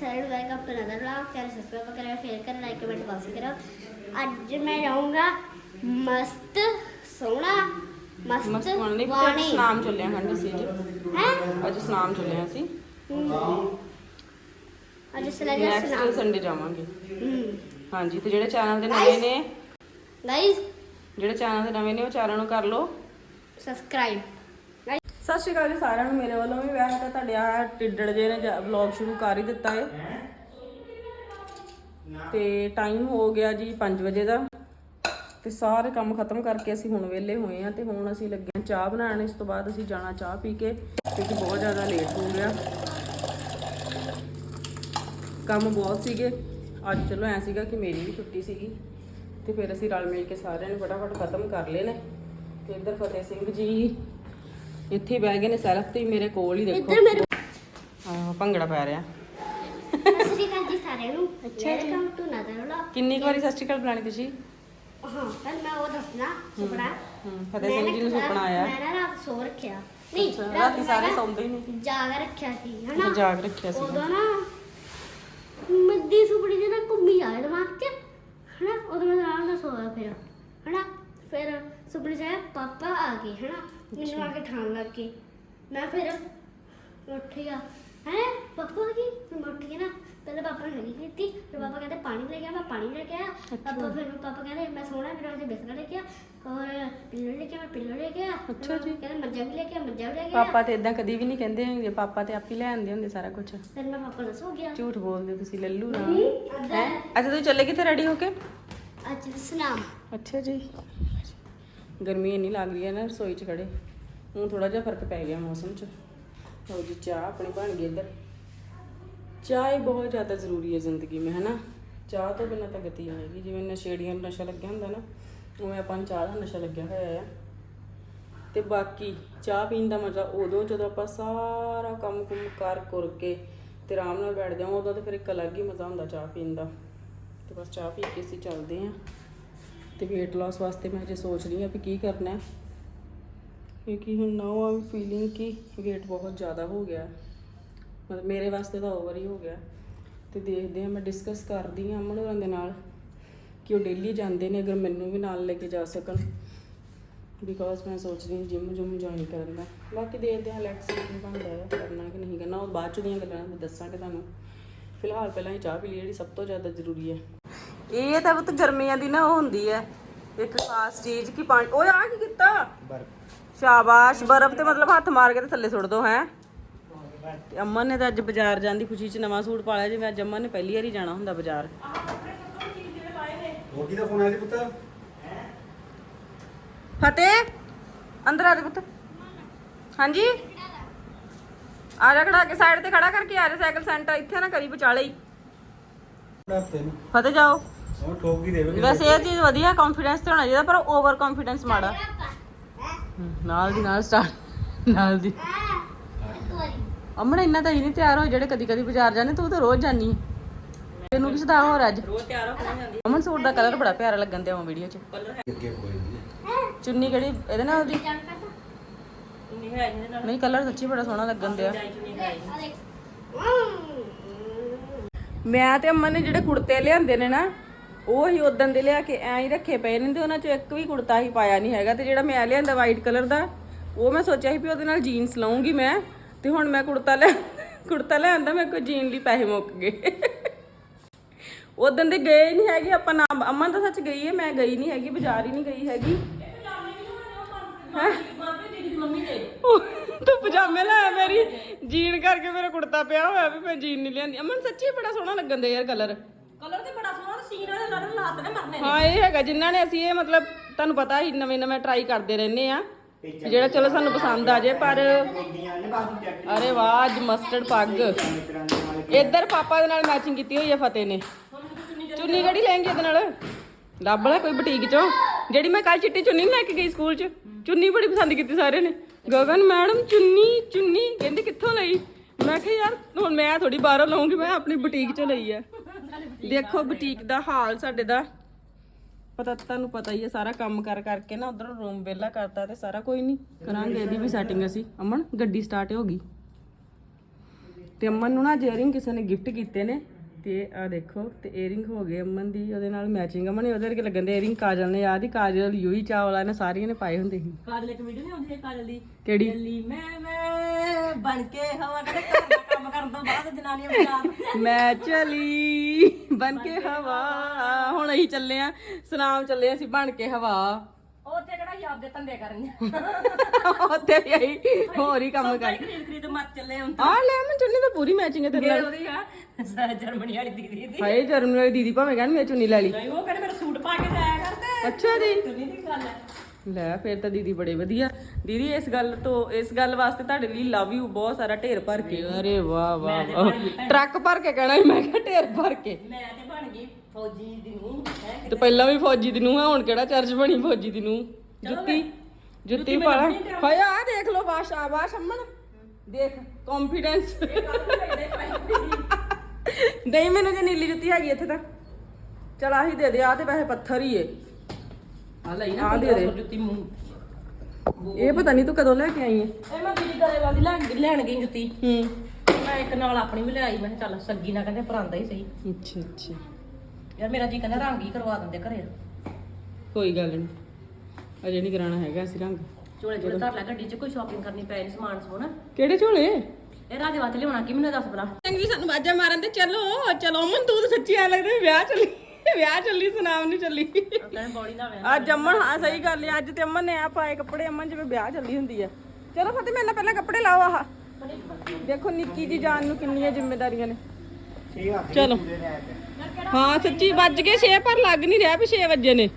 ਸਾਰਿਆਂ ਨੂੰ welcome to another vlog channel subscribe ਕਰੋ ਸ਼ੇਅਰ ਕਰੋ ਲਾਈਕ ਕਮੈਂਟ ਵਾਸੀ ਕਰੋ ਅੱਜ ਮੈਂ ਜਾਊਂਗਾ ਮਸਤ ਸੋਹਣਾ ਮਸਤ ਮਸਤ ਬਣ ਲਈ ਵਾਣੀ ਤੇ ਸਨਾਮ ਚੱਲਿਆ ਖੰਡ ਸੀ ਜੀ ਹੈ ਅੱਜ ਸਨਾਮ ਚੱਲਿਆ ਸੀ ਅੱਜ ਸਲਾਜਾ ਨੈਕਸਟ ਸੁਣਾ ਸੰਡੇ ਜਾਵਾਂਗੇ ਹੂੰ ਹਾਂਜੀ ਤੇ ਜਿਹੜੇ ਚੈਨਲ ਦੇ ਨਵੇਂ ਨੇ ਗਾਇਸ ਜਿਹੜੇ ਚੈਨਲ ਦੇ ਨਵੇਂ ਨੇ ਉਹ ਚੈਨਲ ਨੂੰ ਕਰ ਲਓ ਸਬਸਕ੍ਰਾਈਬ ਸਤਿ ਸ਼੍ਰੀ ਅਕਾਲ ਜੀ ਸਾਰਿਆਂ ਨੂੰ, ਮੇਰੇ ਵੱਲੋਂ ਵੀ ਵੈਸੇ ਤਾਂ ਤੁਹਾਡੇ ਆ ਟਿੱਡੜ ਜੇ ਨੇ ਵਲੌਗ ਸ਼ੁਰੂ ਕਰ ਹੀ ਦਿੱਤਾ ਹੈ ਤੇ ਟਾਈਮ ਹੋ ਗਿਆ ਜੀ 5 ਵਜੇ ਦਾ। ਤੇ ਸਾਰੇ ਕੰਮ ਖਤਮ ਕਰਕੇ ਅਸੀਂ ਹੁਣ ਵਿਹਲੇ ਹੋਏ ਆ ਤੇ ਹੁਣ ਅਸੀਂ ਲੱਗੇ ਹਾਂ ਚਾਹ ਬਣਾਉਣ। ਇਸ ਤੋਂ ਬਾਅਦ ਅਸੀਂ ਜਾਣਾ ਚਾਹ ਪੀ ਕੇ, ਕਿਉਂਕਿ ਬਹੁਤ ਜ਼ਿਆਦਾ ਲੇਟ ਹੋ ਗਿਆ ਕੰਮ ਬਹੁਤ ਸੀਗੇ। ਅੱਜ ਚਲੋ ਐ ਸੀਗਾ ਕਿ ਮੇਰੀ ਵੀ ਛੁੱਟੀ ਸੀਗੀ। ਤੇ ਫਿਰ ਅਸੀਂ ਰਲ ਮਿਲ ਕੇ ਸਾਰਿਆਂ ਨੇ ਫਟਾਫਟ ਖਤਮ ਕਰ ਲਏ ਨੇ। ਤੇ ਇੱਧਰ ਫਤਿਹ ਸਿੰਘ ਜੀ ਇੱਥੇ ਹੀ ਬਹਿ ਗਏ ਨੇ ਸੈਲਫ ਤੇ ਹੀ ਮੇਰੇ ਕੋਲ ਹੀ ਦੇਖੋ। ਹਾਂ ਭੰਗੜਾ ਪੈ ਰਿਹਾ। ਸਤਿ ਸ਼੍ਰੀ ਅਕਾਲ ਜੀ ਸਾਰਿਆਂ ਨੂੰ। ਵੈਲਕਮ ਟੂ ਅਨਦਰ ਵਲੌਗ ਕਿੰਨੀ ਕੁ ਵਾਰੀ ਸਤਿ ਸ਼੍ਰੀ ਅਕਾਲ ਬੁਲਾਣੀ ਤੁਸੀਂ? ਹਾਂ ਮੈਂ ਉਹ ਦੱਸਣਾ ਸੁਪਨਾ। ਹਮ, ਫਤਿਹ ਸਿੰਘ ਜੀ ਨੂੰ ਸੁਪਨਾ ਆਇਆ। ਮੈਂ ਨਾ ਰਾਤ ਸੋ ਰੱਖਿਆ। ਨਹੀਂ ਰਾਤ ਸਾਰੇ ਸੌਂਦੇ ਹੀ ਨਹੀਂ ਜਾਗ ਰੱਖਿਆ ਸੀ ਹਨਾ? ਜਾਗ ਰੱਖਿਆ ਸੀ। ਉਦੋਂ ਨਾ ਮੱਦੀ ਸੁਪੜੀ ਦੇ ਨਾ ਘੁੰਮੀ ਜਾਏ ਦਿਮਾਗ 'ਚ ਹਨਾ? ਉਦੋਂ ਮੈਂ ਆਰਾਮ ਨਾਲ ਸੋਇਆ ਫਿਰ ਹਨਾ? ਫਿਰ ਸੁਪਨੇ 'ਚ ਆਇਆ ਪਾਪਾ ਆ ਗਏ ਹਨਾ? ਮੈਨੂੰ ਆ ਕੇ ਠਾਣ ਲੱਗ ਗਏ। ਮੈਂ ਫਿਰ ਉੱਠ ਗਿਆ ਹੈ? ਪਾਪਾ ਆ ਗਏ? ਫਿਰ ਮੈਂ ਉੱਠ ਗਿਆ ਨਾ। ਪਹਿਲਾਂ ਪਾਪਾ ਨੇ ਹਲੀ ਕੀਤੀ ਫਿਰ ਪਾਪਾ ਕਹਿੰਦੇ ਪਾਣੀ ਲੈ ਗਿਆ ਮੈਂ ਪਾਣੀ ਲੈ ਕੇ ਆਇਆ। ਪਾਪਾ ਫਿਰ ਪਾਪਾ ਕਹਿੰਦੇ ਮੈਂ ਸੋਣਾ ਮੇਰਾ ਵਜੇ ਬਿਸਤਰਾ ਲੈ ਕੇ ਆ। ਔਰ ਪਿੱਲੋ ਲੈ ਕੇ ਆ, ਮੈਂ ਪਿੱਲੋ ਲੈ ਕੇ ਆ। ਅੱਛਾ ਜੀ। ਕਹਿੰਦੇ ਮੰਜਾ ਵੀ ਲੈ ਕੇ ਆ, ਮੰਜਾ ਵੀ ਲੈ ਕੇ ਆ। ਪਾਪਾ ਤੇ ਇਦਾਂ ਕਦੀ ਵੀ ਨਹੀਂ ਕਹਿੰਦੇ ਹੁੰਦੇ ਪਾਪਾ ਤੇ ਆਪ ਹੀ ਲੈ ਆਉਂਦੇ ਹੁੰਦੇ ਸਾਰਾ ਕੁਝ ਫਿਰ ਮੈਂ ਪਾਪਾ ਨਾਲ ਸੋ ਗਿਆ। ਝੂਠ ਬੋਲਦੇ ਤੁਸੀਂ ਲੱਲੂ ਨਾ ਹੈ? ਅੱਛਾ ਤੁਸੀਂ ਚੱਲੇ ਕਿੱਥੇ ਰੈਡੀ ਹੋ ਕੇ? ਅੱਜ ਸੁਨਾਮ ਅੱਛਾ ਜੀ। ਗਰਮੀ ਇੰਨੀ ਲੱਗ ਰਹੀ ਹੈ ਨਾ, ਰਸੋਈ 'ਚ ਖੜੇ। ਹੁਣ ਥੋੜਾ ਜਿਹਾ ਫ਼ਰਕ ਪੈ ਗਿਆ ਮੌਸਮ 'ਚ। ਲਓ ਜੀ, ਚਾਹ ਆਪਣੀ ਬਣ ਗਈ ਇੱਧਰ। ਚਾਹ ਹੀ ਬਹੁਤ ਜ਼ਿਆਦਾ ਜ਼ਰੂਰੀ ਹੈ ਜ਼ਿੰਦਗੀ ਮੇ, ਹਨਾ? ਚਾਹ ਤੋਂ ਬਿਨਾਂ ਤਾਂ ਗਤੀ ਨਹੀਂ ਹੈਗੀ। ਜਿਵੇਂ ਨਸ਼ੇੜੀਆਂ ਨੂੰ ਨਸ਼ਾ ਲੱਗਿਆ ਹੁੰਦਾ ਨਾ, ਉਵੇਂ ਆਪਾਂ ਨੂੰ ਚਾਹ ਦਾ ਨਸ਼ਾ ਲੱਗਿਆ ਹੋਇਆ ਹੈ ਤੇ ਬਾਕੀ ਚਾਹ ਪੀਣ ਦਾ ਮਜ਼ਾ ਉਦੋਂ ਜਦੋਂ ਆਪਾਂ ਸਾਰਾ ਕੰਮ ਕੁਮ ਕਰ ਕਰ ਕੇ ਤੇ ਆਰਾਮ ਨਾਲ ਬੈਠ ਜਾਵਾਂ ਉਦੋਂ ਤਾਂ ਫਿਰ ਇੱਕ ਅਲੱਗ ਹੀ ਮਜ਼ਾ ਹੁੰਦਾ ਚਾਹ ਪੀਣ ਦਾ। ਤੇ ਬਸ ਚਾਹ ਪੀ ਕੇ ਅਸੀਂ ਚੱਲਦੇ ਆਂ ਤੇ weight loss ਵਾਸਤੇ ਮੈਂ ਜੇ ਸੋਚ ਰਹੀ ਹਾਂ ਵੀ ਕੀ ਕਰਨਾ ਹੈ। ਕਿਉਂਕਿ ਹੁਣ ਨਾਓ ਆਮ ਫੀਲਿੰਗ ਕਿ weight ਬਹੁਤ ਜ਼ਿਆਦਾ ਹੋ ਗਿਆ ਮਤਲਬ ਮੇਰੇ ਵਾਸਤੇ ਤਾਂ ਓਵਰ ਹੀ ਹੋ ਗਿਆ ਤੇ ਦੇਖਦੇ ਆ ਮੈਂ ਡਿਸਕਸ ਕਰਦੀ ਆ ਅਮਨ ਹੋਰਾਂ ਦੇ ਨਾਲ ਕਿ ਉਹ ਡੇਲੀ ਜਾਂਦੇ ਨੇ ਅਗਰ ਮੈਨੂੰ ਵੀ ਨਾਲ ਲੈ ਕੇ ਜਾ ਸਕਣ। ਬਿਕੋਜ਼ ਮੈਂ ਸੋਚ ਰਹੀ ਹਾਂ ਜਿਮ ਜੁਮ ਜੁਆਇਨ ਕਰਨ ਦਾ। ਬਾਕੀ ਦੇਖਦੇ ਹਾਂ ਲੈਟਸ ਸੀ ਕੀ ਬਣਦਾ ਹੈ, ਕਰਨਾ ਕਿ ਨਹੀਂ ਕਰਨਾ। ਉਹ ਬਾਅਦ ਚ ਦੀਆਂ ਗੱਲਾਂ ਮੈਂ ਦੱਸਾਂਗੇ ਤੁਹਾਨੂੰ। ਫਿਲਹਾਲ ਪਹਿਲਾਂ ਹੀ ਚਾਹ ਪੀ ਲਈ ਜਿਹੜੀ ਸਭ ਤੋਂ ਜ਼ਿਆਦਾ ਜ਼ਰੂਰੀ ਹੈ। ਇਹ ਤਾਂ ਬਹੁਤ ਗਰਮੀਆਂ ਦੀ ਨਾ ਉਹ ਹੁੰਦੀ ਹੈ। ਇੱਕ ਖਾਸ ਚੀਜ਼ ਕਿ ਪਾਣੀ ਓਏ ਆ ਕੀ ਕੀਤਾ? ਸ਼ਾਬਾਸ਼ ਬਰਫ਼ ਤੇ ਮਤਲਬ ਹੱਥ ਮਾਰ ਕੇ ਤੇ ਥੱਲੇ ਸੁੱਟ ਦੋ ਹੈ। ਅਮਨ ਨੇ ਤਾਂ ਅੱਜ ਬਾਜ਼ਾਰ ਜਾਣ ਦੀ ਖੁਸ਼ੀ 'ਚ ਨਵਾਂ ਸੂਟ ਪਾ ਲਿਆ ਜਿਵੇਂ ਅੱਜ ਅਮਨ ਨੇ ਪਹਿਲੀ ਵਾਰੀ ਜਾਣਾ ਹੁੰਦਾ ਬਾਜ਼ਾਰ। ਹੋਰ ਕਿਹਦਾ ਫੋਨ ਆਇਆ ਸੀ ਪੁੱਤ? ਫਤਿਹ ਅੰਦਰ ਆ ਜਾ ਪੁੱਤ। ਹਾਂਜੀ? ਆ ਜਾ ਖੜਾ ਕੇ ਸਾਈਡ ਤੇ ਖੜਾ ਕਰਕੇ ਆ ਜਾ ਸਾਈਕਲ ਸੈਂਟਰ ਇੱਥੇ ਨਾ ਕਰੀ ਵਿਚਾਲੇ ਹੀ। ਫਤਿਹ ਜਾਓ। ਉਹ ਠੋਕ ਹੀ ਦੇਵੇ। ਵੈਸੇ ਇਹ ਚੀਜ਼ ਵਧੀਆ ਕੌਨਫੀਡੈਂਸ ਤੇ ਹੋਣਾ ਚਾਹੀਦਾ ਪਰ ਓਵਰ ਕੌਨਫੀਡੈਂਸ ਮਾੜਾ। ਹਮ, ਨਾਲ ਦੀ ਨਾਲ ਸਟਾਰਟ ਨਾਲ ਦੀ। ਅਮਨ ਇੰਨਾ ਤਾਂ ਹੀ ਨਹੀਂ ਤਿਆਰ ਹੋਈ ਜਿਹੜੇ ਕਦੀ ਕਦੀ ਬਾਜ਼ਾਰ ਜਾਂਦੇ ਤੂੰ ਤਾਂ ਰੋਜ਼ ਜਾਨੀ ਹੈ। ਤੈਨੂੰ ਕਿਸ ਦਾ ਹੋਰ ਅੱਜ? ਰੋਜ਼ ਤਿਆਰ ਹੋ ਜਾਂਦੀ। ਅਮਨ ਸੂਟ ਦਾ ਕਲਰ ਬੜਾ ਪਿਆਰਾ ਲੱਗਣ ਤੇ ਉਹ ਵੀਡੀਓ 'ਚ। ਅੱਗੇ ਕੋਈ ਨਹੀਂ ਚੁੰਨੀ ਕਿਹੜੀ ਇਹਦੇ ਨਾਲ ਦੀ? ਜਾਣ ਕਰਦਾ ਨਹੀਂ ਕਲਰ ਸੱਚੀ ਬੜਾ ਸੋਹਣਾ ਲੱਗਣ ਦਿਆ। ਮੈਂ ਤੇ ਅਮਨ ਨੇ ਜਿਹੜੇ ਕੁੜਤੇ ਲਿਆਂਦੇ ਨੇ ਨਾ ਉਹ ਹੀ ਉਦੋਂ ਦੇ ਲਿਆ ਕੇ ਐਂ ਹੀ ਰੱਖੇ ਪਏ ਨੇ ਤੇ ਉਹਨਾਂ ਚੋਂ ਇੱਕ ਵੀ ਕੁੜਤਾ ਹੀ ਪਾਇਆ ਨਹੀਂ ਹੈਗਾ ਤੇ ਜਿਹੜਾ ਮੈਂ ਲਿਆਂਦਾ ਵਾਈਟ ਕਲਰ ਦਾ, ਉਹ ਮੈਂ ਸੋਚਿਆ ਸੀ ਵੀ ਉਹਦੇ ਨਾਲ ਜੀਨਸ ਲਵਾਂਗੀ ਮੈਂ ਤੇ ਹੁਣ ਮੈਂ ਕੁੜਤਾ ਲੈ ਕੁੜਤਾ ਲੈ ਆਂਦਾ ਮੇਰੇ ਕੋਲ ਜੀਨ ਲਈ ਪੈਸੇ ਮੁੱਕ ਗਏ। ਉਦੋਂ ਦੇ ਗਏ ਨਹੀਂ ਹੈਗੇ, ਆਪਾਂ ਨਾ ਅਮਨ ਤਾਂ ਸੱਚ ਗਈ ਹੈ, ਮੈਂ ਗਈ ਨਹੀਂ ਹੈਗੀ, ਬਾਜ਼ਾਰ ਹੀ ਨਹੀਂ ਗਈ ਹੈਗੀ। ਤੂੰ ਪਜਾਮੇ ਲੈ ਮੇਰੀ ਜੀਨ ਕਰਕੇ ਮੇਰਾ ਕੁੜਤਾ ਪਿਆ ਹੋਇਆ ਵੀ ਮੈਂ ਜੀਨ ਨਹੀਂ ਲਿਆਂਦੀ। ਅਮਨ ਸੱਚੀ ਬੜਾ ਸੋਹਣਾ ਲੱਗਣ ਦੇ ਯਾਰ ਕਲਰ ਕਲਰ ਤੇ ਬੜਾ ਸੀਨ ਵਾਲੇ ਲੜਨ ਲਾਤ ਨੇ ਮਰਨੇ ਹਾਂ, ਇਹ ਹੈਗਾ, ਜਿਨ੍ਹਾਂ ਨੇ ਅਸੀਂ ਇਹ ਮਤਲਬ ਤੁਹਾਨੂੰ ਪਤਾ ਹੀ ਨਵੇਂ ਨਵੇਂ ਟਰਾਈ ਕਰਦੇ ਰਹਿੰਦੇ ਆ। ਜਿਹੜਾ ਚਲੋ ਸਾਨੂੰ ਪਸੰਦ ਆ ਜੇ, ਪਰ ਅਰੇ ਵਾਹ, ਅੱਜ ਮਸਟਰਡ ਪੱਗ। ਇੱਧਰ ਪਾਪਾ ਦੇ ਨਾਲ ਮੈਚਿੰਗ ਕੀਤੀ ਹੋਈ ਹੈ ਫਤਿਹ ਨੇ। ਚੁੰਨੀ ਕਿਹੜੀ ਲੈਂਗੇ ਇਹਦੇ ਨਾਲ? ਲੱਭ ਲੈ, ਕੋਈ ਬੁਟੀਕ ਚੋਂ। ਜਿਹੜੀ ਮੈਂ ਕੱਲ ਚਿੱਟੀ ਚੁੰਨੀ ਲੈ ਕੇ ਗਈ ਸਕੂਲ 'ਚ, ਚੁੰਨੀ ਬੜੀ ਪਸੰਦ ਕੀਤੀ ਸਾਰਿਆਂ ਨੇ। ਗਗਨ ਮੈਡਮ, ਚੁੰਨੀ ਚੁੰਨੀ, ਕਹਿੰਦੀ ਕਿੱਥੋਂ ਲਈ? ਮੈਂ ਕਿਹਾ ਯਾਰ, ਹੁਣ ਮੈਂ ਥੋੜੀ ਬਾਹਰੋਂ ਲਵਾਂਗੀ ਮੈਂ ਆਪਣੀ ਬੁਟੀਕ 'ਚੋਂ ਲਈ ਆ। ਦੇਖੋ ਬੁਟੀਕ ਦਾ ਹਾਲ, ਸਾਡੇ ਦਾ। ਪਤਾ ਤੁਹਾਨੂੰ ਪਤਾ ਹੀ ਹੈ ਸਾਰਾ ਕੰਮ ਕਰ ਕਰਕੇ ਨਾ ਉਧਰੋਂ ਰੂਮ ਵਿਹਲਾ ਕਰਤਾ ਤੇ ਸਾਰਾ ਕੋਈ ਨਹੀਂ ਕਰਾਂਗੇ ਇਹਦੀ ਵੀ ਸੈਟਿੰਗ ਅਸੀਂ। ਅਮਨ, ਗੱਡੀ ਸਟਾਰਟ ਹੋ ਗਈ। ਤੇ ਅਮਨ ਨੂੰ ਨਾ ਜੇਰਿੰਗ ਕਿਸੇ ਨੇ ਗਿਫਟ ਕੀਤੇ ਨੇ ਤੇ ਆ ਦੇਖੋ ਤੇ ਏਅਰਿੰਗ ਹੋ ਗਏ ਅਮਨ ਦੀ ਉਹਦੇ ਨਾਲ ਮੈਚਿੰਗ ਅਮਨ ਨੇ ਉਹਦੇ ਵਰਗੇ ਲੱਗਣ ਦੇ ਏਅਰਿੰਗ ਕਾਜਲ ਨੇ ਯਾਦ ਹੀ ਕਾਜਲ ਯੂਈ ਚਾਵਲਾ ਨੇ ਸਾਰੀਆਂ ਨੇ ਪਾਏ ਹੁੰਦੇ ਸੀ। ਕਾਜਲ ਇੱਕ ਵੀਡੀਓ ਨਹੀਂ ਆਉਂਦੀ ਹੈ ਕਾਜਲ ਦੀ? ਕਿਹੜੀ? ਦਿੱਲੀ ਮੈਂ ਮੈਂ ਬਣ ਕੇ ਹਵਾ ਕਦੇ ਘਰ ਦਾ ਕੰਮ ਕਰਨ ਤੋਂ ਬਾਅਦ ਜਨਾਨੀਆਂ ਬਾਜ਼ਾਰ ਮੈਂ ਚਲੀ ਬਨ ਕੇ ਹਵਾ। ਹੁਣ ਅਸੀਂ ਚੱਲੇ ਆ ਸੁਨਾਮ ਚੱਲੇ ਅਸੀਂ ਬਣ ਕੇ ਹਵਾ। ਉੱਥੇ ਕਿਹੜਾ ਹੀ ਆਪਦੇ ਧੰਦੇ ਕਰਨ। ਉੱਥੇ ਵੀ ਅਸੀਂ ਹੋਰ ਹੀ ਕੰਮ ਕਰ। ਖਰੀਦ ਖਰੀਦ ਮਰ ਚੱਲੇ ਹੁਣ ਆ ਲੈ ਮੈਂ ਚੁੰਨੀ ਤਾਂ ਪੂਰੀ ਮੈਚਿੰਗ ਹੈ ਤੇਰੇ ਨਾਲ। ਉਹਦੀ ਆ ਜਰਮਨੀ ਵਾਲੀ ਦੀਦੀ ਦੀ। ਹਾਏ ਜਰਮਨ ਵਾਲੀ ਦੀਦੀ ਭਾਵੇਂ ਕਹਿਣ ਮੈਂ ਚੁੰਨੀ ਲੈ ਲਈ। ਨਹੀਂ ਉਹ ਕਹਿੰਦੇ ਮੇਰਾ ਸੂਟ ਪਾ ਕੇ ਜਾਇਆ ਕਰਦੇ ਅੱਛਾ ਜੀ। ਸੁਣੀ ਦੀ ਗੱਲ ਹੈ। ਲੈ ਫਿਰ ਤਾਂ ਦੀਦੀ ਬੜੇ ਵਧੀਆ। ਦੀਦੀ ਇਸ ਗੱਲ ਤੋਂ ਇਸ ਗੱਲ ਵਾਸਤੇ ਤੁਹਾਡੇ ਲਈ ਲਵ ਯੂ ਬਹੁਤ ਸਾਰਾ ਢੇਰ ਭਰ ਕੇ। ਅਰੇ ਵਾਹ ਵਾਹ ਵਾਹ। ਟਰੱਕ ਭਰ ਕੇ ਕਹਿਣਾ ਸੀ ਮੈਂ ਕਿਹਾ ਢੇਰ ਭਰ ਕੇ। ਮੈਂ ਤੇ ਬਣ ਗਈ। ਫੌਜੀ ਦੀ ਨੂੰ ਹੈ ਤੇ ਪਹਿਲਾਂ ਵੀ ਫੌਜੀ ਦੀ ਨੂੰ ਆ ਹੁਣ ਕਿਹੜਾ ਚਰਚ ਬਣੀ ਫੌਜੀ ਦੀ ਨੂੰ ਜੁੱਤੀ ਜੁੱਤੀ ਪਾਲਾ। ਹਾਏ ਆ ਦੇਖ ਲੋ ਬਾਸ਼ ਆਵਾਸ਼ ਅਮਨ ਦੇਖ ਕੌਨਫੀਡੈਂਸ ਨਹੀਂ ਮੈਨੂੰ ਜੇ ਨੀਲੀ ਜੁੱਤੀ ਹੈਗੀ ਇੱਥੇ ਤਾਂ। ਚਲ ਆਹੀ ਦੇ ਦੇ ਆ ਤੇ ਵੈਸੇ ਪੱਥਰ ਹੀ ਏ। ਆ ਲਈ ਆ ਦੇ ਦੇ। ਜੁੱਤੀ ਮੂੰਹ। ਇਹ ਪਤਾ ਨਹੀਂ ਤੂੰ ਕਦੋਂ ਲੈ ਕੇ ਆਈ ਏ। ਇਹ ਮੈਂ ਦੀਦੀ ਗਲੇ ਵਾਲੀ ਲੈਣ ਲੈਣ ਗਈ ਜੁੱਤੀ। ਹੂੰ। ਮੈਂ ਇੱਕ ਨਾਲ ਆਪਣੀ ਵੀ ਲਿਆਈ ਮੈਂ ਕਿਹਾ ਚੱਲ ਸੱਗੀ ਨਾ ਕਹਿੰਦੇ ਪਰਾਂਦਾ ਹੀ ਸਹੀ। ਅੱਛਾ ਅੱਛਾ। ਯਾਰ ਮੇਰਾ ਜੀ ਕਹਿੰਦਾ ਰੰਗ ਹੀ ਕਰਵਾ ਦਿੰਦੇ ਘਰੇ। ਕੋਈ ਗੱਲ ਨਹੀਂ ਅਜੇ ਨਹੀਂ ਕਰਾਣਾ ਹੈਗਾ ਅਸੀਂ ਰੰਗ। ਝੋਲੇ ਝੋਲੇ ਧਰ ਲੈ ਗੱਡੀ 'ਚ ਕੋਈ ਸ਼ਾਪਿੰਗ ਕਰਨੀ ਪੈ ਰਹੀ ਸਮਾਨ ਸਮੂਨ। ਕਿਹੜੇ ਝੋਲੇ? ਇਹ ਰਾਜੇ ਵਾਸਤੇ ਲਿਆਉਣਾ ਕੀ ਮੈਨੂੰ ਦੱਸ ਭਲਾ। ਚੰਗੀ ਸਾਨੂੰ ਬਾਜਾ ਮਾਰਨ ਤੇ ਚਲੋ ਚਲੋ। ਮਨ ਤੂੰ ਤਾਂ ਸੱਚੀ ਐ ਲੱਗਦਾ ਵਿਆਹ ਚੱਲੀ ਵਿਆਹ ਚੱਲੀ ਸੁਨਾਮ ਨਹੀਂ ਚੱਲੀ। ਬੋਡੀ ਦਾ ਵਿਆਹ ਅੱਜ ਅਮਨ ਹਾਂ ਸਹੀ ਗੱਲ ਹੈ ਅੱਜ ਤੇ ਅਮਨ ਨੇ ਆ ਪਾਏ ਕੱਪੜੇ। ਅਮਨ ਜਿਵੇਂ ਵਿਆਹ ਚੱਲੀ ਹੁੰਦੀ ਆ। ਚਲੋ ਫਤਿਹ ਮੇਰੇ ਨਾਲ ਪਹਿਲਾਂ ਕੱਪੜੇ ਲਾਓ ਆਹ। ਦੇਖੋ ਨਿੱਕੀ ਜੀ ਜਾਨ ਨੂੰ ਕਿੰਨੀਆਂ ਜ਼ਿੰਮੇਵਾਰੀਆਂ ਨੇ। ਚਲੋ। ਹਾਂ ਸੱਚੀ ਵੱਜ ਗਏ 6 ਪਰ ਲੱਗ ਨਹੀਂ ਰਿਹਾ ਵੀ 6 ਵਜੇ ਨੇ।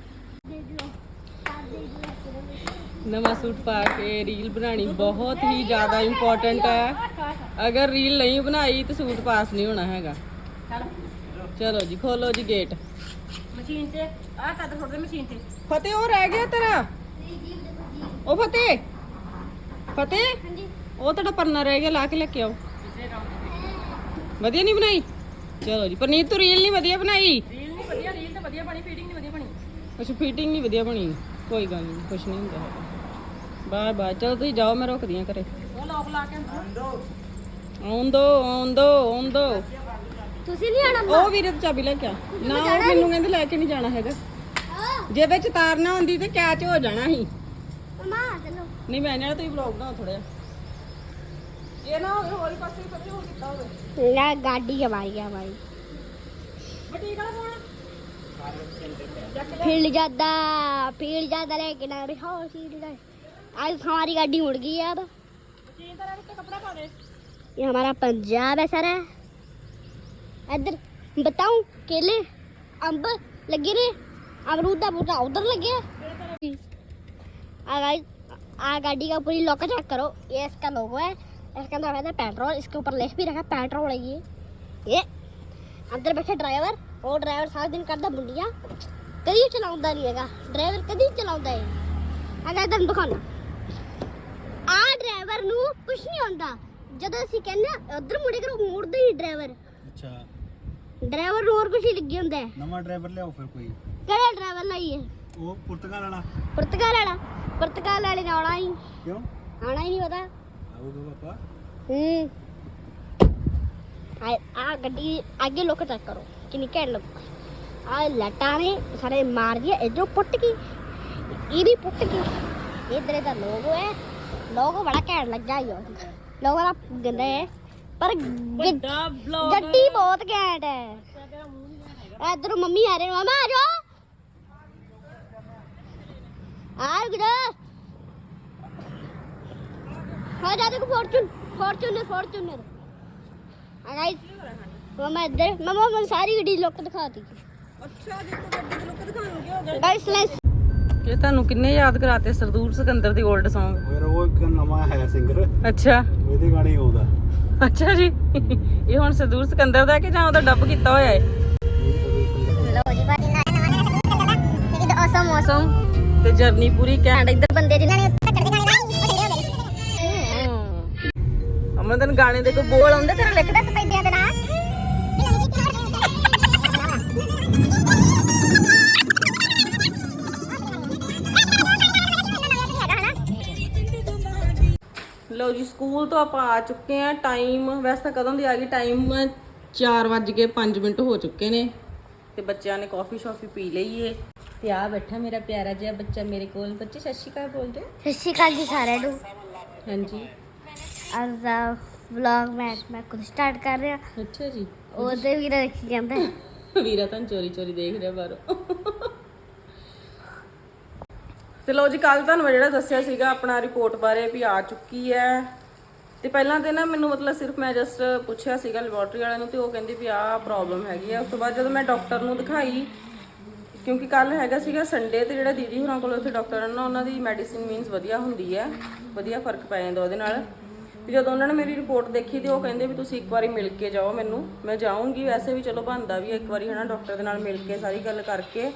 ਨਵਾਂ ਸੂਟ ਪਾ ਕੇ ਰੀਲ ਬਣਾਣੀ ਬਹੁਤ ਹੀ ਜ਼ਿਆਦਾ ਇੰਪੋਰਟੈਂਟ ਹੈ ਅਗਰ ਰੀਲ ਨਹੀਂ ਬਣਾਈ ਤਾਂ ਸੂਟ ਪਾਸ ਨਹੀਂ ਹੋਣਾ ਹੈਗਾ। ਚੱਲ ਜੀ ਖੋਲੋ ਜੀ ਗੇਟ ਮਸ਼ੀਨ 'ਚ ਆਹ ਕੱਦ ਛੋੜ ਦੇ ਮਸ਼ੀਨ 'ਤੇ। ਫਤਿਹ ਉਹ ਰਹਿ ਗਿਆ ਤੇਰਾ? ਉਹ ਫਤਿਹ? ਫਤਿਹ? ਉਹ ਤੁਹਾਡਾ ਪਰਨਾ ਰਹਿ ਗਿਆ ਲਾ ਕੇ ਲੈ ਕੇ ਆਓ। ਵਧੀਆ ਨਹੀਂ ਬਣਾਈ? ਚਲੋ ਜੀ ਪਰਨੀਤ ਤੂੰ ਰੀਲ ਨਹੀਂ ਵਧੀਆ ਬਣਾਈ? ਰੀਲ ਨਹੀਂ ਵਧੀਆ ਰੀਲ ਤਾਂ ਵਧੀਆ ਬਣੀ ਫੀਡਿੰਗ ਨਹੀਂ ਵਧੀਆ ਬਣੀ। ਕੁਛ ਫਿਟਿੰਗ ਨਹੀਂ ਵਧੀਆ ਬਣੀ। ਕੋਈ ਗੱਲ ਨਹੀਂ ਕੁਛ ਨਹੀਂ ਹੁੰਦਾ ਬਾਏ ਬਾਏ ਚਲੋ ਤੁਸੀਂ ਜਾਓ ਮੈਂ ਰੁਕਦੀ ਹਾਂ ਘਰੇ। ਉਹ ਲੋਕ ਲਾ ਕੇ ਅੰਦਰ ਆਉਣ ਦੋ ਆਉਣ ਦੋ ਆਉਣ ਦੋ। ਤੁਸੀਂ ਨਹੀਂ ਆਣਾ ਉਹ ਵੀਰੇ ਤੋਂ ਚਾਬੀ ਲੈ ਕੇ ਆ। ਨਾ ਉਹ ਮੈਨੂੰ ਕਹਿੰਦੇ ਲੈ ਕੇ ਨਹੀਂ ਜਾਣਾ ਹੈਗਾ। ਜੇ ਵਿੱਚ ਤਾਰਨਾ ਹੁੰਦੀ ਤੇ ਕੈਚ ਹੋ ਜਾਣਾ ਸੀ। ਮਮਾ ਚਲੋ। ਨਹੀਂ ਮੈਂ ਜਿਹੜਾ ਤੁਸੀਂ ਵਲੌਗ ਬਣਾਓ ਥੋੜਾ ਇਹ ਨਾ ਹੋਵੇ ਹੋਰ ਹੀ ਪਾਸੇ ਪਤਾ ਹੋ ਕੀਤਾ ਹੋਵੇ ਲੈ ਗਾਡੀ ਹਮਾਰੀ ਹਮਾਰੀ ਬਟੀਕ ਵਾਲਾ ਫੋਨ फिर ज्यादा फिर ज्यादा लेके ना रहे हो सीधी आज हमारी गाड़ी उड़ गई यार ये हमारा पंजाब है सर इधर बताऊं केले अंब लगे ने अमरूद का बूटा उधर लगे हैं। आ गाइस आ गाड़ी का पूरी लॉक चेक करो ये इसका लोगो है इसके अंदर रखा था पेट्रोल इसके ऊपर लेस भी रखा पेट्रोल है ये ये अंदर बैठे ड्राइवर ਉਹ ਡਰਾਈਵਰ ਸਾਰਾ ਦਿਨ ਕਰਦਾ ਮੁੰਡੀਆਂ ਕਦੀ ਚਲਾਉਂਦਾ ਨਹੀਂ ਹੈਗਾ ਡਰਾਈਵਰ ਕਦੀ ਚਲਾਉਂਦਾ ਹੈ ਅਗਰ ਤੁਹਾਨੂੰ ਦਿਖਾਉਣਾ ਆ ਡਰਾਈਵਰ ਨੂੰ ਕੁਝ ਨਹੀਂ ਹੁੰਦਾ ਜਦੋਂ ਅਸੀਂ ਕਹਿੰਦੇ ਆ ਉਧਰ ਮੁੜੇ ਕਰੋ ਮੋੜਦਾ ਹੀ ਡਰਾਈਵਰ ਅੱਛਾ ਡਰਾਈਵਰ ਨੂੰ ਹੋਰ ਕੁਝ ਹੀ ਲੱਗੀ ਹੁੰਦਾ ਹੈ ਨਵਾਂ ਡਰਾਈਵਰ ਲਿਆਓ ਫਿਰ ਕੋਈ ਕਿਹੜਾ ਡਰਾਈਵਰ ਲਾਈਏ ਉਹ ਪੁਰਤਗਾਲ ਵਾਲਾ ਪੁਰਤਗਾਲ ਵਾਲਾ ਪੁਰਤਗਾਲ ਵਾਲੇ ਨੇ ਆਉਣਾ ਹੀ ਕਿਉਂ ਆਉਣਾ ਹੀ ਨਹੀਂ ਪਤਾ ਆਊਗਾ ਪਾਪਾ ਹੂੰ ਆ ਆ ਗੱਡੀ ਅੱਗੇ ਲੋਕ ਚੈੱਕ ਕਰੋ ਕਿੰਨੀ ਘੈਂਟ ਲੋਕ ਆ ਲੱਟਾਂ ਨੇ ਸਾਰੇ ਮਾਰ ਦਿਆ ਇਧਰੋਂ ਪੁੱਟ ਗਈ ਇਹ ਵੀ ਪੁੱਟ ਗਈ ਇਧਰ ਦਾ ਲੋਗੋ ਹੈ ਲੋਗੋ ਬੜਾ ਘੈਂਟ ਲੱਗਾ ਹੀ ਲੋਗੋ ਦਾ ਗੰਦਾ ਹੈ ਪਰ ਗ- ਵੱਡਾ ਬਲੌਗ ਗੱਡੀ ਬਹੁਤ ਘੈਂਟ ਹੈ ਇਧਰੋਂ ਮੰਮੀ ਆ ਰਹੇ ਮਾਮਾ ਆ ਜਾਓ ਆ ਜਾ ਦੇਖੋ ਫੋਰਚੂਨ ਫੋਰਚੂਨਰ ਫੋਰਚੂਨਰ ਆ ਗਾਇਸ ਮਮਾ ਇੱਧਰ ਮਮਾ ਮੈਂ ਸਾਰੀ ਗੱਡੀ ਲੁੱਕ ਦਿਖਾਤੀ ਅੱਛਾ ਦੇਖੋ ਗੱਡੀ ਦੇ ਲੋਕ ਦਿਖਾਉਣ ਕੀ ਹੋ ਗਿਆ ਗਾਇਸ ਲੈਸ ਇਹ ਤੁਹਾਨੂੰ ਕਿੰਨੇ ਯਾਦ ਕਰਾਤੇ ਸਰਦੂਲ ਸਿਕੰਦਰ ਦੀ 올ਡ Song ਫਿਰ ਉਹ ਇੱਕ ਨਵਾਂ ਹੈ ਸਿੰਗਰ ਅੱਛਾ ਉਹਦੇ ਗਾਣੇ ਆਉਂਦਾ ਅੱਛਾ ਜੀ ਇਹ ਹੁਣ ਸਰਦੂਲ ਸਿਕੰਦਰ ਦਾ ਹੈ ਕਿ ਜਾਂ ਉਹਦਾ ਡੱਬ ਕੀਤਾ ਹੋਇਆ ਹੈ ਮੌਸਮ ਤੇ ਜਰਨੀ ਪੂਰੀ ਘੈਂਟ ਇੱਧਰ ਬੰਦੇ ਜਿਨ੍ਹਾਂ ਨੇ ਅਮਨ ਤੈਨੂੰ ਗਾਣੇ ਦੇ ਕੋਈ ਬੋਲ ਆਉਂਦੇ ਤੇਰੇ ਲਿਖ ਦੱਸ ਪੈਂਦਿਆਂ ਦੇ। ਨਾਲ ਲਓ ਲਓ ਜੀ ਸਕੂਲ ਤੋਂ ਆਪਾਂ ਆ ਚੁੱਕੇ ਆ ਟਾਈਮ ਵੈਸੇ ਤਾਂ ਕਦੋਂ ਦੀ ਆ ਗਈ? ਟਾਈਮ 4:05 ਮਿੰਟ ਹੋ ਚੁੱਕੇ ਨੇ। ਤੇ ਬੱਚਿਆਂ ਨੇ ਕਾਫੀ ਸ਼ਾਫੀ ਪੀ ਲਈ ਏ। ਤੇ ਆ ਬੈਠਾ ਮੇਰਾ ਪਿਆਰਾ ਜਿਹਾ ਬੱਚਾ ਮੇਰੇ ਕੋਲ। ਬੱਚੇ ਸਤਿ ਸ਼੍ਰੀ ਅਕਾਲ ਬੋਲਦੇ ਸਤਿ ਸ਼੍ਰੀ ਅਕਾਲ ਜੀ ਸਾਰਿਆਂ ਨੂੰ। ਹਾਂਜੀ। ਅੱਜ ਦਾ ਵਲੌਗ ਮੈਂ ਮੈਂ ਖੁਦ ਸਟਾਰਟ ਕਰ ਰਿਹਾ। ਅੱਛਾ ਜੀ। ਉਹਦੇ ਵੀ ਰੱਖੀ ਜਾਂਦਾ। ਵੀਰਾ ਤਾਂ ਚੋਰੀ ਚੋਰੀ ਦੇਖ ਰਿਹਾ ਬਾਹਰੋਂ। ਤੇ ਲੋ ਜੀ ਕੱਲ ਤੁਹਾਨੂੰ ਮੈਂ ਜਿਹੜਾ ਦੱਸਿਆ ਸੀਗਾ ਆਪਣਾ ਰਿਪੋਰਟ ਬਾਰੇ ਵੀ ਆ ਚੁੱਕੀ ਹੈ। ਤੇ ਪਹਿਲਾਂ ਤੇ ਨਾ ਮੈਨੂੰ ਮਤਲਬ ਸਿਰਫ ਮੈਂ ਜਸਟ ਪੁੱਛਿਆ ਸੀਗਾ ਲੈਬੋਰਟਰੀ ਵਾਲਿਆਂ ਨੂੰ ਤੇ ਉਹ ਕਹਿੰਦੇ ਵੀ ਆਹ ਪ੍ਰੋਬਲਮ ਹੈਗੀ ਆ। ਉਸ ਤੋਂ ਬਾਅਦ ਜਦੋਂ ਮੈਂ ਡਾਕਟਰ ਨੂੰ ਦਿਖਾਈ ਕਿਉਂਕਿ ਕੱਲ ਹੈਗਾ ਸੀਗਾ ਸੰਡੇ ਤੇ ਜਿਹੜਾ ਦੀਦੀ ਹੋਰਾਂ ਕੋਲ ਉੱਥੇ ਡਾਕਟਰ ਹਨ ਉਹਨਾਂ ਦੀ ਮੈਡੀਸਿਨ ਮੀਨਸ ਵਧੀਆ ਹੁੰਦੀ ਹੈ। ਵਧੀਆ ਫ਼ਰਕ ਪੈ ਜਾਂਦਾ ਉਹਦੇ ਨਾਲ। ਤੇ ਜਦੋਂ ਉਹਨਾਂ ਨੇ ਮੇਰੀ ਰਿਪੋਰਟ ਦੇਖੀ ਤੇ ਉਹ ਕਹਿੰਦੇ ਵੀ ਤੁਸੀਂ ਇੱਕ ਵਾਰੀ ਮਿਲ ਕੇ ਜਾਓ ਮੈਨੂੰ। ਮੈਂ ਜਾਊਂਗੀ ਵੈਸੇ ਵੀ ਚਲੋ ਬਣਦਾ ਵੀ ਇੱਕ ਵਾਰੀ ਹਨਾ ਡਾਕਟਰ ਦੇ ਨਾਲ ਮਿਲ ਕੇ ਸਾਰੀ ਗੱਲ ਕਰਕੇ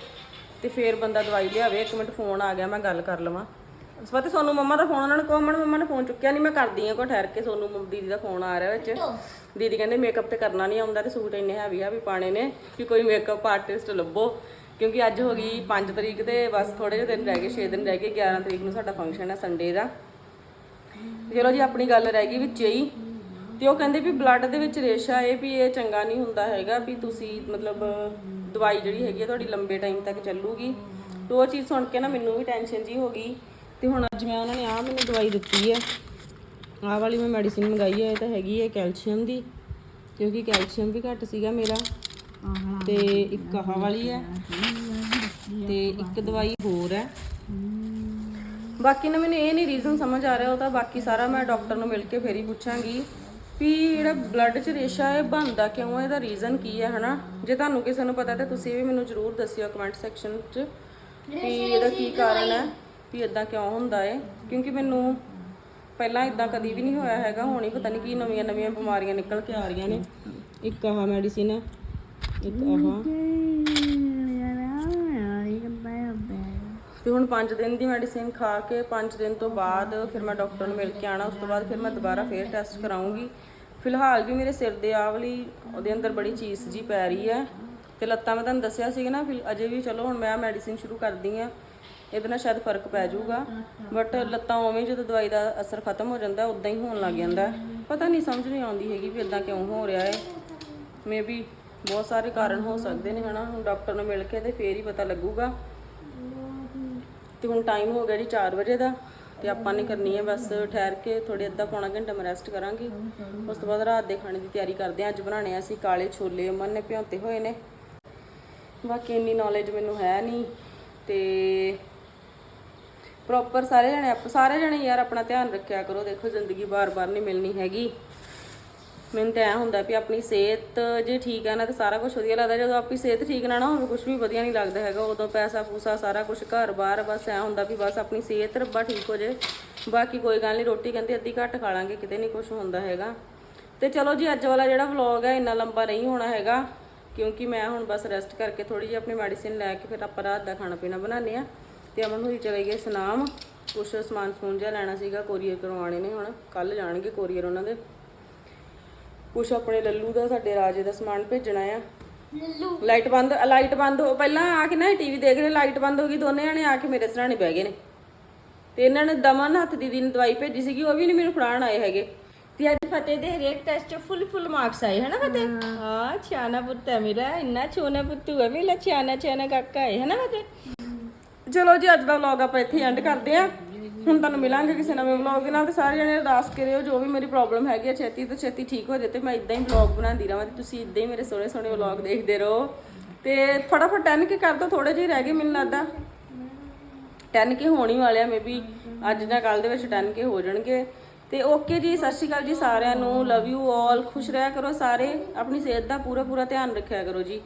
ਤੇ ਫੇਰ ਬੰਦਾ ਦਵਾਈ ਲਿਆਵੇ। ਇੱਕ ਮਿੰਟ ਫੋਨ ਆ ਗਿਆ ਮੈਂ ਗੱਲ ਕਰ ਲਵਾਂ। ਉਸ ਵਾਰ ਤੇ ਸੋਨੂੰ ਮੰਮਾ ਦਾ ਫੋਨ ਉਹਨਾਂ ਨੂੰ ਕਹੋ ਮੰਮਾ ਨੇ ਫੋਨ ਚੁੱਕਿਆ ਨਹੀਂ ਮੈਂ ਕਰਦੀ ਆ ਕੋ ਠਹਿਰ ਕੇ। ਸੋਨੂੰ ਮੰਮ- ਦੀਦੀ ਦਾ ਫੋਨ ਆ ਰਿਹਾ ਵਿੱਚ। ਦੀਦੀ ਕਹਿੰਦੇ ਮੇਕਅਪ ਤੇ ਕਰਨਾ ਨਹੀਂ ਆਉਂਦਾ ਤੇ ਸੂਟ ਇੰਨੇ ਹੈਵੀ ਆ ਵੀ ਪਾਣੇ ਨੇ ਕਿ ਕੋਈ ਮੇਕਅਪ ਆਰਟਿਸਟ ਲੱਭੋ। ਕਿਉਂਕਿ ਅੱਜ ਹੋ ਗਈ 5 ਤਰੀਕ ਤੇ ਬਸ ਥੋੜੇ ਜਿਹੇ ਦਿਨ ਰਹਿ ਗਏ 6 ਦਿਨ ਰਹਿ ਗਏ 11 ਤਰੀਕ ਨੂੰ ਸਾਡਾ ਫੰਕਸ਼ਨ ਹੈ ਸੰਡੇ ਦਾ। ਚਲੋ ਜੀ ਆਪਣੀ ਗੱਲ ਰਹਿ ਗਈ ਵਿੱਚ ਹੀ। ਤੇ ਉਹ ਕਹਿੰਦੇ ਵੀ ਬਲੱਡ ਦੇ ਵਿੱਚ ਰੇਸ਼ਾ ਇਹ ਵੀ ਇਹ ਚੰਗਾ ਨਹੀਂ ਹੁੰਦਾ ਹੈਗਾ ਵੀ ਤੁਸੀਂ ਮਤਲਬ ਦਵਾਈ ਜਿਹੜੀ ਹੈਗੀ ਆ ਤੁਹਾਡੀ ਲੰਬੇ ਟਾਈਮ ਤੱਕ ਚੱਲੂਗੀ। ਤੇ ਉਹ ਚੀਜ਼ ਸੁਣ ਕੇ ਨਾ ਮੈਨੂੰ ਵੀ ਟੈਨਸ਼ਨ ਜੀ ਹੋ ਗਈ। ਤੇ ਹੁਣ ਅੱਜ ਮੈਂ ਉਹਨਾਂ ਨੇ ਆ ਮੈਨੂੰ ਦਵਾਈ ਦਿੱਤੀ ਹੈ ਆਹ ਵਾਲੀ ਮੈਂ ਮੈਡੀਸਿਨ ਮੰਗਾਈ ਹੈ ਇਹ ਤਾਂ ਹੈਗੀ ਹੈ ਕੈਲਸ਼ੀਅਮ ਦੀ। ਕਿਉਂਕਿ ਕੈਲਸ਼ੀਅਮ ਵੀ ਘੱਟ ਸੀਗਾ ਮੇਰਾ। ਤੇ ਇੱਕ ਆਹ ਵਾਲੀ ਹੈ ਤੇ ਇੱਕ ਦਵਾਈ ਹੋਰ ਹੈ ਬਾਕੀ ਨਾ ਮੈਨੂੰ ਇਹ ਨਹੀਂ ਰੀਜ਼ਨ ਸਮਝ ਆ ਰਿਹਾ ਉਹ ਤਾਂ ਬਾਕੀ ਸਾਰਾ ਮੈਂ ਡਾਕਟਰ ਨੂੰ ਮਿਲ ਕੇ ਫੇਰ ਹੀ ਪੁੱਛਾਂਗੀ ਵੀ ਜਿਹੜਾ ਬਲੱਡ 'ਚ ਰੇਸ਼ਾ ਇਹ ਬਣਦਾ ਕਿਉਂ ਹੈ ਇਹਦਾ ਰੀਜ਼ਨ ਕੀ ਹੈ ਹਨਾ? ਜੇ ਤੁਹਾਨੂੰ ਕਿਸੇ ਨੂੰ ਪਤਾ ਤਾਂ ਤੁਸੀਂ ਵੀ ਮੈਨੂੰ ਜ਼ਰੂਰ ਦੱਸਿਓ ਕਮੈਂਟ ਸੈਕਸ਼ਨ 'ਚ ਵੀ ਇਹਦਾ ਕੀ ਕਾਰਨ ਹੈ ਵੀ ਇਦਾਂ ਕਿਉਂ ਹੁੰਦਾ ਹੈ ਕਿਉਂਕਿ ਮੈਨੂੰ ਪਹਿਲਾਂ ਇਦਾਂ ਕਦੀ ਵੀ ਨਹੀਂ ਹੋਇਆ ਹੈਗਾ ਹੁਣ ਹੀ ਪਤਾ ਨਹੀਂ ਕੀ ਨਵੀਆਂ ਨਵੀਆਂ ਬਿਮਾਰੀਆਂ ਨਿਕਲ ਕੇ ਆ ਰਹੀਆਂ ਨੇ। ਇੱਕ ਆਹ ਮੈਡੀਸਿਨ ਹੈ ਇੱਕ ਆਹ। ਤੇ ਹੁਣ 5 ਦਿਨ ਦੀ ਮੈਡੀਸਿਨ ਖਾ ਕੇ 5 ਦਿਨ ਤੋਂ ਬਾਅਦ ਫਿਰ ਮੈਂ ਡਾਕਟਰ ਨੂੰ ਮਿਲ ਕੇ ਆਣਾ ਉਸ ਤੋਂ ਬਾਅਦ ਫਿਰ ਮੈਂ ਦੁਬਾਰਾ ਫੇਰ ਟੈਸਟ ਕਰਾਉਂਗੀ ਫਿਲਹਾਲ ਵੀ ਮੇਰੇ ਸਿਰ ਦੇ ਆਵਲੀ ਉਹਦੇ ਅੰਦਰ ਬੜੀ ਚੀਜ਼ ਜੀ ਪੈ ਰਹੀ ਹੈ ਤੇ ਲੱਤਾਂ ਮੈਂ ਤੁਹਾਨੂੰ ਦੱਸਿਆ ਸੀਗਾ ਨਾ ਫਿਰ ਅਜੇ ਵੀ ਚਲੋ ਹੁਣ ਮੈਂ ਮੈਡੀਸਿਨ ਸ਼ੁਰੂ ਕਰਦੀ ਆ ਇਹਦੇ ਨਾਲ ਸ਼ਾਇਦ ਫ਼ਰਕ ਪੈ ਜਾਊਗਾ। ਬਟ ਲੱਤਾਂ ਉਵੇਂ ਜਦੋਂ ਦਵਾਈ ਦਾ ਅਸਰ ਖਤਮ ਹੋ ਜਾਂਦਾ ਉਦਾਂ ਹੀ ਹੋਣ ਲੱਗ ਜਾਂਦਾ। ਪਤਾ ਨਹੀਂ ਸਮਝ ਨਹੀਂ ਆਉਂਦੀ ਹੈਗੀ ਵੀ ਇਦਾਂ ਕਿਉਂ ਹੋ ਰਿਹਾ ਹੈ। ਮੇਬੀ ਬਹੁਤ ਸਾਰੇ ਕਾਰਨ ਹੋ ਸਕਦੇ ਨੇ, ਹਨਾ? ਹੁਣ ਡਾਕਟਰ ਨੂੰ ਮਿਲ ਕੇ ਤੇ ਫੇਰ ਹੀ ਪਤਾ ਲੱਗੂਗਾ। ਤੇ ਹੁਣ ਟਾਈਮ ਹੋ ਗਿਆ ਜੀ 4 ਵਜੇ ਦਾ ਤੇ ਆਪਾਂ ਨੇ ਕਰਨੀ ਹੈ ਬਸ ਠਹਿਰ ਕੇ ਥੋੜੇ ਅੱਧਾ ਪੌਣਾ ਘੰਟਾ ਮੈਂ ਰੈਸਟ ਕਰਾਂਗੀ। ਉਸ ਤੋਂ ਬਾਅਦ ਰਾਤ ਦੇ ਖਾਣੇ ਦੀ ਤਿਆਰੀ ਕਰਦੇ ਹਾਂ। ਅੱਜ ਬਣਾਣੇ ਆ ਅਸੀਂ ਕਾਲੇ ਛੋਲੇ, ਅਮਨ ਨੇ ਭਿਉਂਤੇ ਹੋਏ ਨੇ। ਬਾਕੀ ਇੰਨੀ ਨੌਲੇਜ ਮੈਨੂੰ ਹੈ ਨਹੀਂ ਤੇ ਪ੍ਰੋਪਰ ਸਾਰੇ ਜਣੇ ਆਪ ਸਾਰੇ ਜਣੇ ਯਾਰ ਆਪਣਾ ਧਿਆਨ ਰੱਖਿਆ ਕਰੋ। ਦੇਖੋ ਜ਼ਿੰਦਗੀ ਬਾਰ-ਬਾਰ ਨਹੀਂ ਮਿਲਣੀ ਹੈਗੀ। ਮੈਨੂੰ ਤਾਂ ਐ ਹੁੰਦਾ ਵੀ ਆਪਣੀ ਸਿਹਤ ਜੇ ਠੀਕ ਹੈ ਨਾ ਤਾਂ ਸਾਰਾ ਕੁਝ ਵਧੀਆ ਲੱਗਦਾ, ਜਦੋਂ ਆਪਣੀ ਸਿਹਤ ਠੀਕ ਨਾ ਨਾ ਹੋਵੇ ਕੁਝ ਵੀ ਵਧੀਆ ਨਹੀਂ ਲੱਗਦਾ ਹੈਗਾ, ਉਦੋਂ ਪੈਸਾ ਪੂਸਾ ਸਾਰਾ ਕੁਝ ਘਰ-ਬਾਰ ਬਸ ਐ ਹੁੰਦਾ ਵੀ ਬਸ ਆਪਣੀ ਸਿਹਤ ਰੱਬਾ ਠੀਕ ਹੋ ਜੇ ਬਾਕੀ ਕੋਈ ਗੱਲ ਨਹੀਂ ਰੋਟੀ ਕਹਿੰਦੇ ਅੱਧੀ ਘੱਟ ਖਾ ਲਾਂਗੇ, ਕਿਤੇ ਨਹੀਂ ਕੁਝ ਹੁੰਦਾ ਹੈਗਾ। ਤੇ ਚਲੋ ਜੀ, ਅੱਜ ਵਾਲਾ ਜਿਹੜਾ ਵਲੌਗ ਹੈ ਇੰਨਾ ਲੰਬਾ ਨਹੀਂ ਹੋਣਾ ਹੈਗਾ, ਕਿਉਂਕਿ ਮੈਂ ਹੁਣ ਬਸ ਰੈਸਟ ਕਰਕੇ ਥੋੜੀ ਜਿਹੀ ਆਪਣੀ ਮੈਡੀਸਿਨ ਲੈ ਕੇ ਫਿਰ ਆਪਾਂ ਰਾਤ ਦਾ ਖਾਣਾ ਪੀਣਾ ਬਣਾਉਂਦੇ ਆ ਤੇ ਅਮਨ ਹੋਰੀ ਚਲੇ ਗਏ ਸਨਾਮ, ਕੁਛ ਸਮਾਨ ਸਮੂਨ ਜਿਹਾ ਲੈਣਾ ਸੀਗਾ ਕੋਰੀਅਰ ਕਰਵਾਉਣੇ ਨੇ ਹੁਣ ਕੱਲ ਜਾਣਗੇ ਕੋਰੀਅਰ ਉਹਨਾਂ ਦੇ। ਕੁਛ ਆਪਣੇ ਲੱਲੂ ਦਾ ਸਾਡੇ ਰਾਜੇ ਦਾ ਸਮਾਨ ਭੇਜਣਾ ਆ। ਲੱਲੂ? ਲਾਈਟ ਬੰਦ ਲਾਈਟ ਬੰਦ ਹੋ ਪਹਿਲਾਂ ਆ ਕੇ ਨਾ ਟੀਵੀ ਦੇਖ ਰਹੇ ਲਾਈਟ ਬੰਦ ਹੋ ਗਈ ਦੋਨੇ ਜਣੇ ਆ ਕੇ ਮੇਰੇ ਸਰਾਣੇ ਬਹਿ ਗਏ ਨੇ। ਤੇ ਇਹਨਾਂ ਨੇ ਦਮਨ ਹੱਥ ਦੀਦੀ ਨੇ ਦਵਾਈ ਭੇਜੀ ਸੀਗੀ ਉਹ ਵੀ ਨਹੀਂ ਮੈਨੂੰ ਫੜਾਣ ਆਏ ਹੈਗੇ। ਤੇ ਅੱਜ ਫਤਿਹ ਦੇ ਹਰੇਕ ਟੈਸਟ 'ਚ ਫੁੱਲ ਫੁੱਲ ਮਾਰਕਸ ਆਏ ਹਨਾ ਫਤਿਹ? ਹਾਂ। ਛਾਨਾ ਪੁੱਤ ਹੈ ਮੇਰਾ ਇੰਨਾ ਛੋਨਾ ਪੁੱਤੂ ਹੈ ਮੇਰਾ ਛਾਨਾ ਛਾਨਾ ਕਾਕਾ ਹੈ ਹਨਾ ਫਤਿਹ? ਚਲੋ ਜੀ ਅੱਜ ਦਾ ਵਲੌਗ ਆਪਾਂ ਇੱਥੇ ਐਂਡ ਕਰਦੇ ਆ। ਹੁਣ ਤੁਹਾਨੂੰ ਮਿਲਾਂਗੇ ਕਿਸੇ ਨਵੇਂ ਵਲੌਗ ਦੇ ਨਾਲ ਤੇ ਸਾਰੇ ਜਣੇ ਅਰਦਾਸ ਕਰਿਓ, ਜੋ ਵੀ ਮੇਰੀ ਪ੍ਰੋਬਲਮ ਹੈਗੀ ਆ, ਛੇਤੀ ਤੋਂ ਛੇਤੀ ਠੀਕ ਹੋ ਜਾਏ ਤੇ ਮੈਂ ਇਦਾਂ ਹੀ ਵਲੌਗ ਬਣਾਉਂਦੀ ਰਹਾਂ ਤੇ ਤੁਸੀਂ ਇਦਾਂ ਹੀ ਮੇਰੇ ਸੋਹਣੇ ਸੋਹਣੇ ਵਲੌਗ ਦੇਖਦੇ ਰਹੋ। ਤੇ ਫਟਾਫਟ 10 ਕੇ ਕਰ ਦੋ ਥੋੜੇ ਜਿਹੇ ਰਹਿ ਗਏ ਮੈਨੂੰ ਲੱਗਦਾ। 10 ਕੇ ਹੀ ਵਾਲੇ ਆ ਮੇਬੀ ਅੱਜ ਜਾਂ ਕੱਲ ਦੇ ਵਿੱਚ 10 ਕੇ ਹੋ ਜਾਣਗੇ। ਤੇ ਓਕੇ ਜੀ, ਸਤਿ ਸ਼੍ਰੀ ਅਕਾਲ ਜੀ ਸਾਰਿਆਂ ਨੂੰ ਲਵ ਯੂ ਆਲ ਖੁਸ਼ ਰਹਿਆ ਕਰੋ ਸਾਰੇ, ਆਪਣੀ ਸਿਹਤ ਦਾ ਪੂਰਾ ਪੂਰਾ ਧਿਆਨ ਰੱਖਿਆ ਕਰੋ ਜੀ।